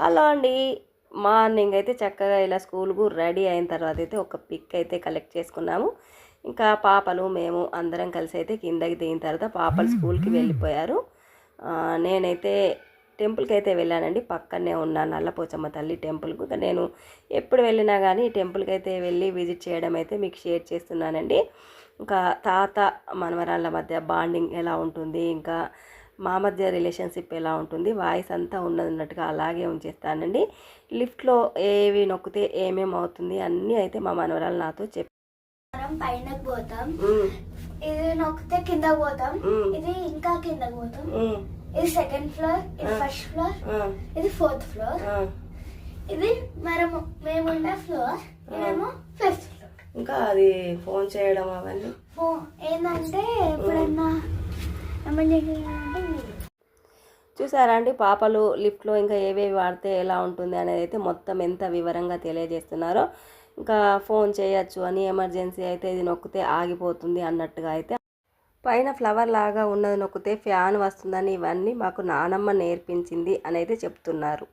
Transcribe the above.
Hello అండి. Morning అయితే చక్కగా ఇలా స్కూల్కు రెడీ అయిన తర్వాత అయితే ఒక పిక్ అయితే కలెక్ట్ చేసుకున్నాము. ఇంకా పాపలు మేము అందరం కలిసి అయితే కిందకి దిగిన తర్వాత పాపలు స్కూల్కి వెళ్ళిపోయారు. నేనైతే టెంపుల్కి అయితే వెళ్ళానండి. పక్కనే ఉన్న నల్లపోచమ్మ తల్లి టెంపుల్కు. నేను ఎప్పుడు వెళ్ళినా కానీ టెంపుల్కి అయితే వెళ్ళి విజిట్ చేయడం అయితే మీకు షేర్ చేస్తున్నానండి. ఇంకా తాత మనవరాళ్ళ మధ్య బాండింగ్ ఎలా ఉంటుంది? ఇంకా మా మధ్య రిలేషన్షిప్ ఎలా ఉంటుంది? వాయిస్ అంతా ఉన్నట్టుగా అలాగే ఉంచేస్తానండి. లిఫ్ట్లో ఏవి నొక్కితే ఏమేమి అవుతుంది? అన్నీ అయితే మా మనవరాలు నాతో చెప్పి పోతాం. ఇది నొక్కితే కింద పోతాం. ఇది ఇంకా పోతాం. ఇది సెకండ్ ఫ్లోర్ ఇది ఫస్ట్ ఫ్లోర్ ఇది ఫోర్త్ ఫ్లోర్ ఇది మనము ఫ్లోర్ ఇదేమో ఫిఫ్త్ ఫ్లోర్ ఇంకా అది ఫోన్ చేయడం అవన్నీ? ఏంటంటే ఎప్పుడన్నా చూసారా అండి? పాపలు లిఫ్ట్లో ఇంకా ఏవేవి వాడితే ఎలా ఉంటుంది అనేది అయితే మొత్తం ఎంత వివరంగా తెలియజేస్తున్నారో. ఇంకా ఫోన్ చేయొచ్చు అని ఎమర్జెన్సీ అయితే ఇది నొక్కితే ఆగిపోతుంది అన్నట్టుగా అయితే. పైన ఫ్లవర్ లాగా ఉన్నది నొక్కితే ఫ్యాన్ వస్తుందని ఇవన్నీ మాకు నానమ్మ నేర్పించింది అని అయితే చెప్తున్నారు.